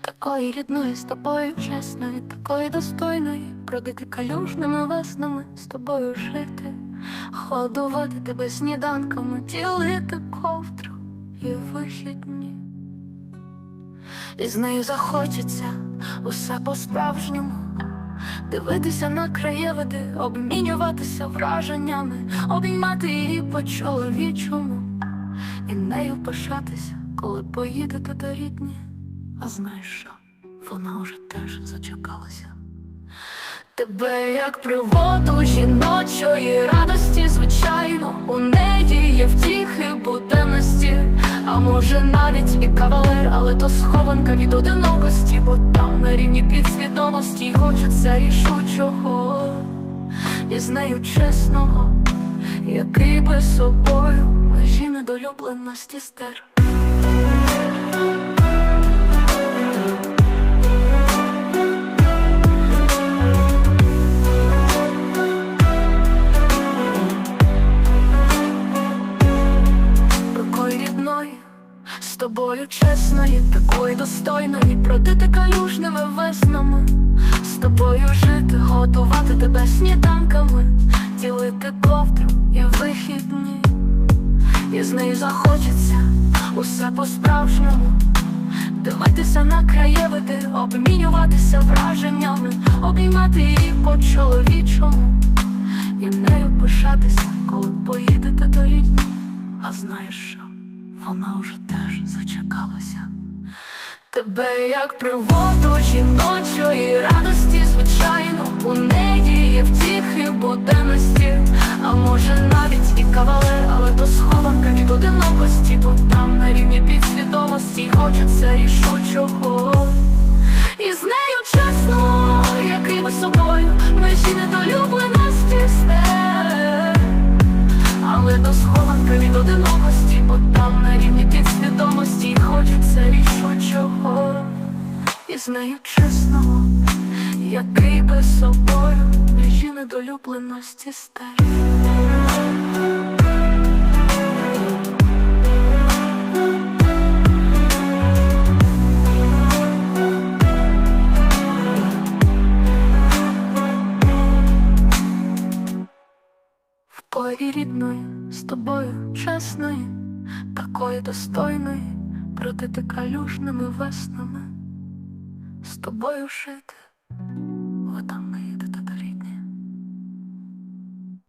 Такої рідної з тобою чесної, такої достойної, бродити калюжними веснами, з тобою жити, годувати тебе сніданками, ділити ковдру і вихідні. І з нею захочеться усе по-справжньому. Дивитися на краєвиди, обмінюватися враженнями, обіймати її по чоловічому і нею пишатися, коли поїдете до рідні. А знаєш що? Вона уже теж зачекалася. Тебе як приводу жіночої радості, звичайно, у неї є втіхи буденності, а може навіть і кавалер, але то схованка від одинокості, бо там на рівні підсвідомості хочеться рішучого, і з нею чесного, який би собою межі недолюбленості стер. З тобою чесної, такої достойної, продити калюжними веснами, з тобою жити, готувати тебе сніданками, ділити ковдру і вихідні, і з нею захочеться усе по-справжньому. Дивитися на краєвиди, обмінюватися враженнями, обіймати її по-чоловічому і нею пишатися, коли поїдете до рідні. А знаєш що? Вона вже теж зачекалася. Тебе як приводу жіночої радості, звичайно, у неї є втіхи буденності, а може навіть і кавалер, але то схованка від одинокості, бо там на рівні підсвідомості хочеться рішучого. І з нею чесно, який ми собою, межі недолюбленості хочеться рішучого. І з нею чесного, який би собою межі недолюбленості стер. В порі рідної, з тобою чесної, такої достойної, бродити калюжними веснами, з тобою жити,